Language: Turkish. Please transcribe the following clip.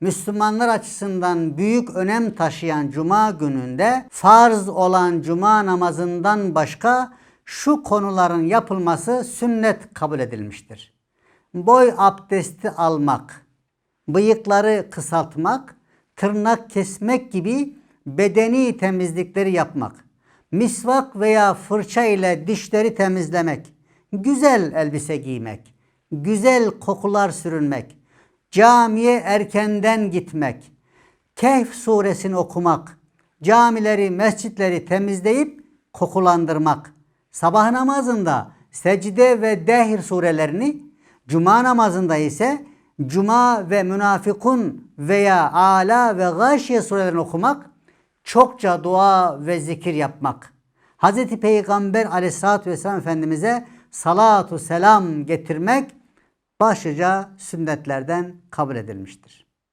Müslümanlar açısından büyük önem taşıyan cuma gününde farz olan cuma namazından başka şu konuların yapılması sünnet kabul edilmiştir. Boy abdesti almak, bıyıkları kısaltmak, tırnak kesmek gibi bedeni temizlikleri yapmak, misvak veya fırça ile dişleri temizlemek, güzel elbise giymek, güzel kokular sürünmek, camiye erkenden gitmek, Kehf suresini okumak, camileri, mescitleri temizleyip kokulandırmak, sabah namazında secde ve dehir surelerini, cuma namazında ise cuma ve münafikun veya ala ve gâşiye surelerini okumak, çokça dua ve zikir yapmak. Hz. Peygamber aleyhissalatü vesselam Efendimiz'e salatu selam getirmek başlıca sünnetlerden kabul edilmiştir.